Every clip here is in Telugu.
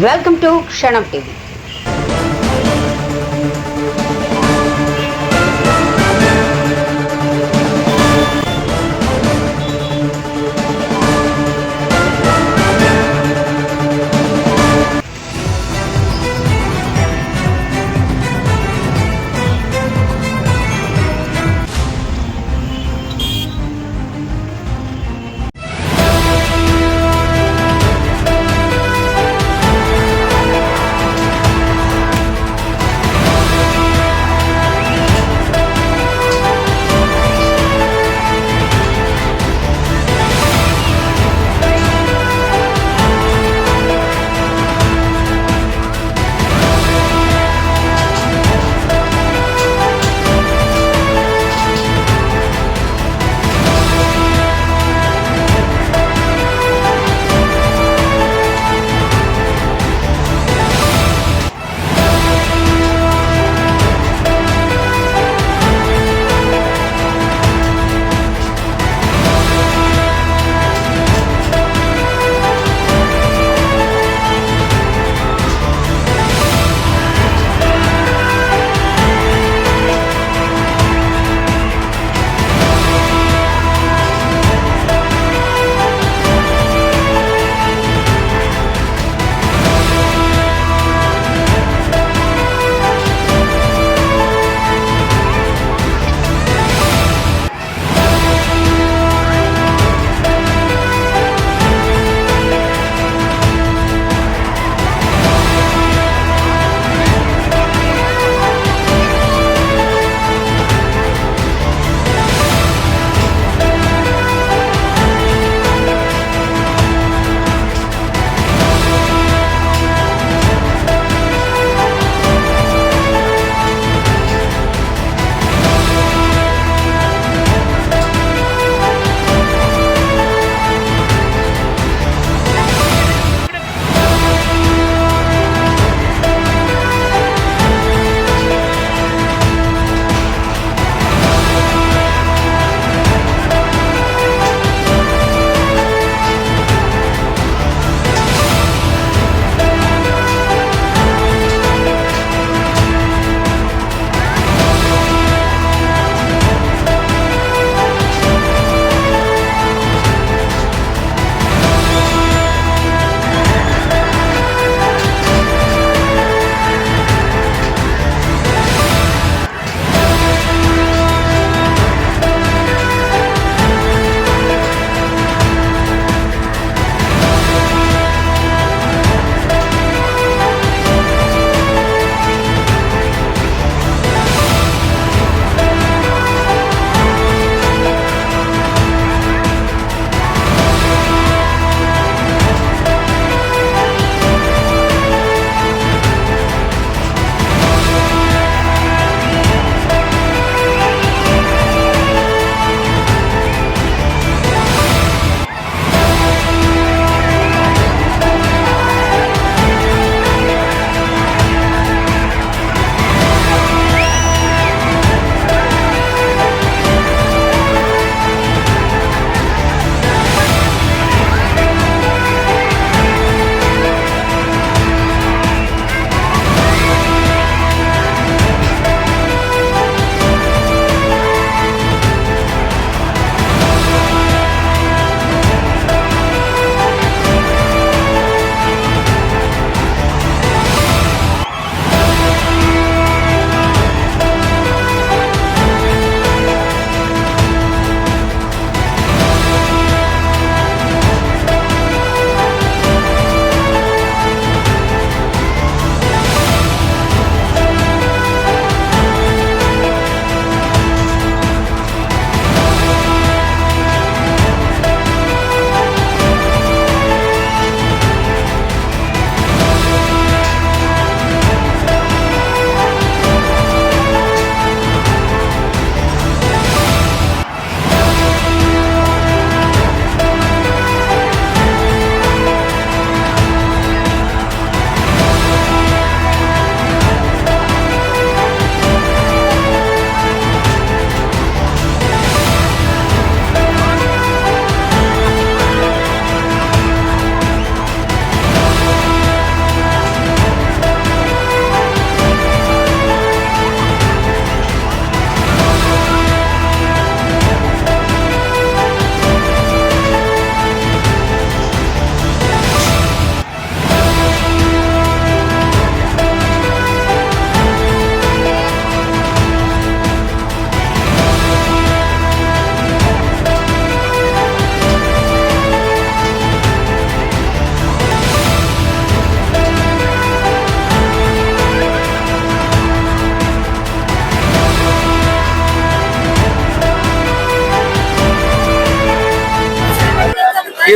వెల్కమ్ టు క్షణం టీవీ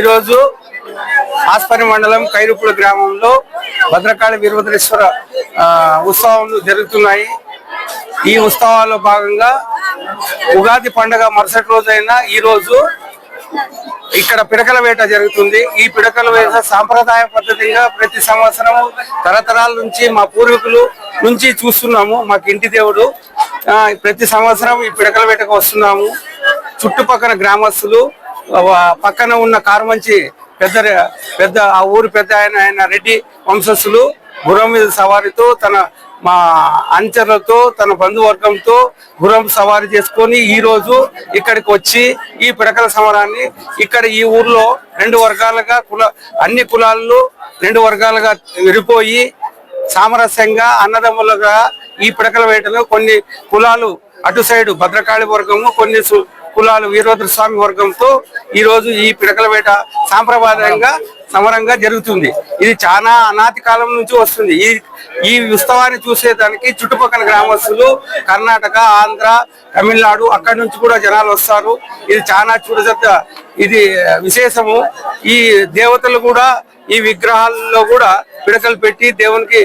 ఈరోజు ఆస్పరి మండలం కైరుపుడు గ్రామంలో భద్రకాళి వీరభద్రేశ్వర ఉత్సవాలు జరుగుతున్నాయి. ఈ ఉత్సవాల్లో భాగంగా ఉగాది పండగ మరుసటి రోజైన ఈ రోజు ఇక్కడ పిడకల వేట జరుగుతుంది. ఈ పిడకల వేట సాంప్రదాయ పద్ధతిగా ప్రతి సంవత్సరం తరతరాల నుంచి మా పూర్వీకులు నుంచి చూస్తున్నాము. మాకు ఇంటి దేవుడు ప్రతి సంవత్సరం ఈ పిడకల వేటకు వస్తున్నాము. చుట్టుపక్కల గ్రామస్తులు పక్కన ఉన్న కారుమంచి పెద్ద పెద్ద ఆ ఊరు పెద్ద ఆయన ఆయన రెడ్డి వంశస్థులు గుర్రం మీద సవారితో తన మా అంచర్లతో తన బంధువర్గంతో గుర్రం సవారి చేసుకొని ఈ రోజు ఇక్కడికి వచ్చి ఈ పిడకల సమరాన్ని ఇక్కడ ఈ ఊర్లో రెండు వర్గాలుగా కుల అన్ని కులాల్లో రెండు వర్గాలుగా విడిపోయి సామరస్యంగా అన్నదమ్ములుగా ఈ పిడకల వేటలో కొన్ని కులాలు. అటు సైడు భద్రకాళి వర్గము కొన్ని సు- కులాలు వీరభద్ర స్వామి వర్గంతో ఈ రోజు ఈ పిడకల వేట సాంప్రదాయంగా సమరంగా జరుగుతుంది. ఇది చాలా అనాతి కాలం నుంచి వస్తుంది. ఈ ఈ ఉత్సవాన్ని చూసేదానికి చుట్టుపక్కల గ్రామస్తులు కర్ణాటక ఆంధ్ర తమిళనాడు అక్కడి నుంచి కూడా జనాలు వస్తారు. ఇది చాలా చూడదగ్గ ఇది విశేషము. ఈ దేవతలు కూడా ఈ విగ్రహాల్లో కూడా పిడకలు పెట్టి దేవునికి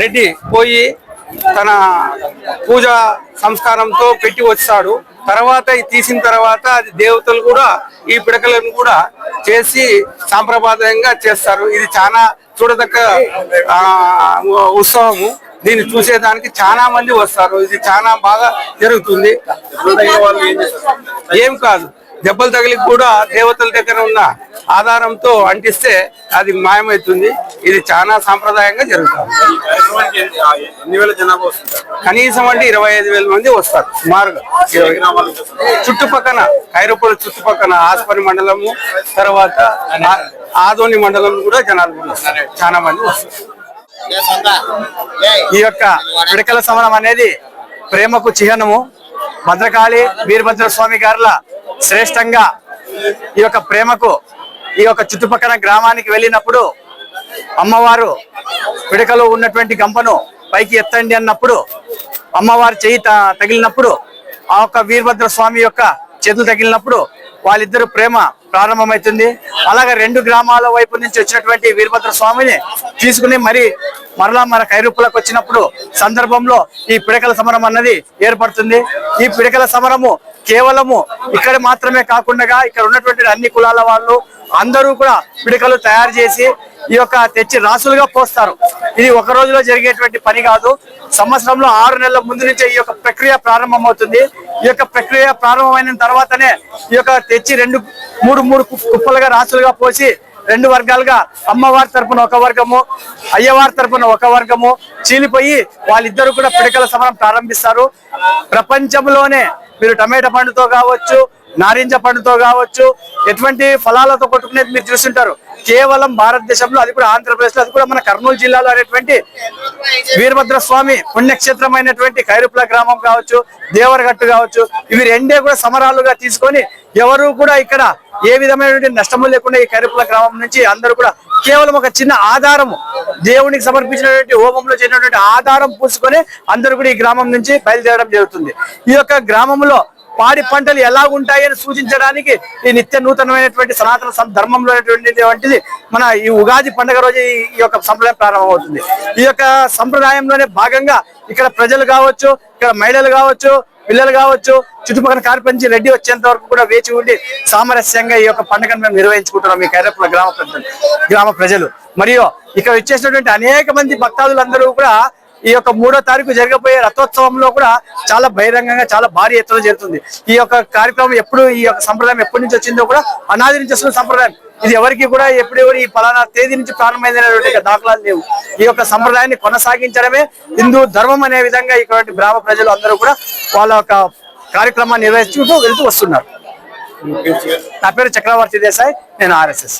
రెడ్డి పోయి తన పూజ సంస్కారంతో పెట్టి వచ్చాడు. తర్వాత ఇది తీసిన తర్వాత అది దేవతలు కూడా ఈ పిడకలను కూడా చేసి సాంప్రదాయంగా చేస్తారు. ఇది చాలా చూడదగ్గ ఆ, ఉత్సవము. దీన్ని చూసేదానికి చాలా మంది వస్తారు. ఇది చాలా బాగా జరుగుతుంది. ఏం కాదు. దెబ్బలు తగిలి కూడా దేవతల దగ్గర ఉన్న ఆధారంతో అంటిస్తే అది మాయమవుతుంది. ఇది చాలా సాంప్రదాయంగా జరుగుతుంది. కార్యక్రమానికి ఎన్ని ఆ ఎన్ని వేల జనాభా వస్తుంది కనీసం అంటే ఇరవై ఐదు వేల మంది వస్తారు. సుమారుగా. చుట్టుపక్కల కైరపూల చుట్టుపక్కల ఆస్పరి మండలము తర్వాత ఆదోని మండలం కూడా జనాలు చాలా మంది వస్తారు. ఈ యొక్క పిడకల సమరం అనేది ప్రేమకు చిహ్నము. భద్రకాళి వీరభద్ర స్వామి గారుల శ్రేష్టంగా ఈ యొక్క ప్రేమకు ఈ యొక్క చుట్టుపక్కల గ్రామానికి వెళ్ళినప్పుడు అమ్మవారు పిడకలో ఉన్నటువంటి గంపను పైకి ఎత్తండి అన్నప్పుడు అమ్మవారి చెయ్యి త- తగిలినప్పుడు ఆ యొక్క వీరభద్ర స్వామి యొక్క చేతులు తగిలినప్పుడు వాళ్ళిద్దరు ప్రేమ ప్రారంభమవుతుంది. అలాగే రెండు గ్రామాల వైపు నుంచి వచ్చినటువంటి వీరభద్ర స్వామిని తీసుకుని మరి మరలా మన కైరూపులకు వచ్చినప్పుడు సందర్భంలో ఈ పిడకల సమరం అన్నది ఏర్పడుతుంది. ఈ పిడకల సమరము కేవలము ఇక్కడ మాత్రమే కాకుండా ఇక్కడ ఉన్నటువంటి అన్ని కులాల వాళ్ళు అందరూ కూడా పిడకలు తయారు చేసి ఈ యొక్క తెచ్చి రాసులుగా పోస్తారు. ఇది ఒక రోజులో జరిగేటువంటి పని కాదు. సంవత్సరంలో ఆరు నెలల ముందు నుంచే ఈ యొక్క ప్రక్రియ ప్రారంభమవుతుంది. ఈ యొక్క ప్రక్రియ ప్రారంభమైన తర్వాతనే ఈ యొక్క తెచ్చి రెండు మూడు మూడు కు- కుప్పలుగా రాసులుగా పోసి రెండు వర్గాలుగా అమ్మవారి తరపున ఒక వర్గము అయ్యవారి తరపున ఒక వర్గము చీలిపోయి వాళ్ళిద్దరూ కూడా పిడకల సమరం ప్రారంభిస్తారు. ప్రపంచంలోనే మీరు టమాటా పండుతో కావచ్చు నారింజ పండుతో కావచ్చు ఎటువంటి ఫలాలతో కొట్టుకునేది మీరు చూస్తుంటారు. కేవలం భారతదేశంలో అది కూడా ఆంధ్రప్రదేశ్లో అది కూడా మన కర్నూలు జిల్లాలో అనేటువంటి వీరభద్ర స్వామి పుణ్యక్షేత్రమైనటువంటి కైరుప్ల గ్రామం కావచ్చు దేవరగట్టు కావచ్చు ఇవి రెండే కూడా సమరాలుగా తీసుకొని ఎవరు కూడా ఇక్కడ ఏ విధమైనటువంటి నష్టము లేకుండా ఈ కైరుపుల గ్రామం నుంచి అందరూ కూడా కేవలం ఒక చిన్న ఆధారము దేవునికి సమర్పించినటువంటి హోమంలో చేసినటువంటి ఆధారం పూసుకొని అందరూ కూడా ఈ గ్రామం నుంచి బయలుదేరడం జరుగుతుంది. ఈ యొక్క గ్రామంలో పాడి పంటలు ఎలా ఉంటాయని సూచించడానికి ఈ నిత్య నూతనమైనటువంటి సనాతన సం- ధర్మంలో మన ఈ ఉగాది పండుగ రోజు ఈ ఈ యొక్క సంప్రదాయం ప్రారంభమవుతుంది. ఈ యొక్క సంప్రదాయంలోనే భాగంగా ఇక్కడ ప్రజలు కావచ్చు ఇక్కడ మహిళలు కావచ్చు పిల్లలు కావచ్చు చుట్టుపక్కల కార్పంచి రెడ్డి వచ్చేంత వరకు కూడా వేచి ఉండి సామరస్యంగా ఈ యొక్క పండుగను మేము నిర్వహించుకుంటున్నాం ఈ కైరపుల గ్రామ ప్రజలు. గ్రామ ప్రజలు. మరియు ఇక్కడ వచ్చేసినటువంటి అనేక మంది భక్తాదులందరూ కూడా ఈ యొక్క మూడో తారీఖు జరగబోయే రథోత్సవంలో కూడా చాలా బహిరంగంగా చాలా భారీ ఎత్తున జరుగుతుంది. ఈ యొక్క కార్యక్రమం ఎప్పుడు ఈ యొక్క సంప్రదాయం ఎప్పటి నుంచి వచ్చిందో కూడా అనాది నుంచి వస్తున్న సంప్రదాయం. ఇది ఎవరికి కూడా ఎప్పుడెవరు ఈ పలానా తేదీ నుంచి ప్రారంభమైనటువంటి దాఖలాలు లేవు. ఈ యొక్క సంప్రదాయాన్ని కొనసాగించడమే హిందూ ధర్మం అనే విధంగా ఇక్కడ గ్రామ ప్రజలు అందరూ కూడా వాళ్ళ యొక్క కార్యక్రమాన్ని నిర్వహించుకుంటూ వెళ్తూ వస్తున్నారు. నా పేరు చక్రవర్తి దేశాయ్ నేను ఆర్ఎస్ఎస్.